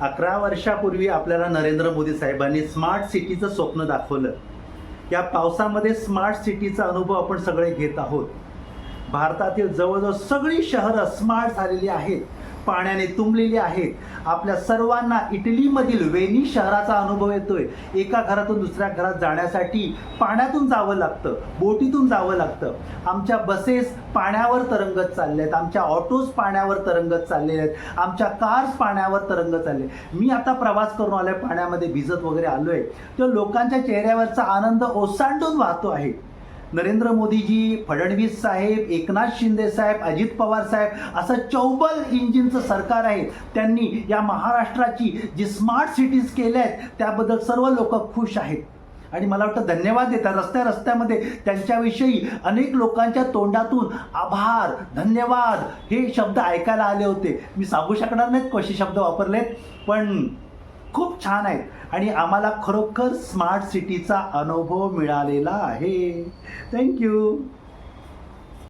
अकरा वर्षापूर्वी आपल्याला नरेंद्र मोदी साहेबांनी स्मार्ट सिटीचं स्वप्न दाखवलं. या पावसामध्ये स्मार्ट सिटीचा अनुभव आपण सगळे घेत आहोत. भारतातील जवळजवळ सगळी शहरं स्मार्ट झालेली आहेत. पाण्याने तुंबलेली आहेत. आपल्या सर्वांना इटलीमधील वेनी शहराचा अनुभव येतोय. एका घरातून दुसऱ्या घरात जाण्यासाठी पाण्यातून जावं लागतं बोटीतून जावं लागतं. आमच्या बसेस पाण्यावर तरंगत चालल्या आहेत आमच्या ऑटोज पाण्यावर तरंगत चाललेल्या आहेत आमच्या कार्स पाण्यावर तरंगत चालले मी आता प्रवास करून आलोय पाण्यामध्ये भिजत वगैरे आलोय. तर लोकांच्या चेहऱ्यावरचा आनंद ओसांडून वाहतो आहे. नरेंद्र मोदीजी फडणवीस साहेब एकनाथ शिंदे साहेब अजित पवार साहेब असं चौबल इंजिनचं सरकार आहे. त्यांनी या महाराष्ट्राची जी स्मार्ट सिटीज केल्या आहेत त्याबद्दल सर्व लोक खुश आहेत. आणि मला वाटतं धन्यवाद देतात. रस्त्या रस्त्यामध्ये त्यांच्याविषयी अनेक लोकांच्या तोंडातून आभार धन्यवाद हे शब्द ऐकायला आले होते. मी सांगू शकणार नाहीत कसे शब्द वापरलेत पण खूप छान आहेत. आणि आम्हाला खरोखर स्मार्ट सिटीचा अनुभव मिळालेला आहे. थँक्यू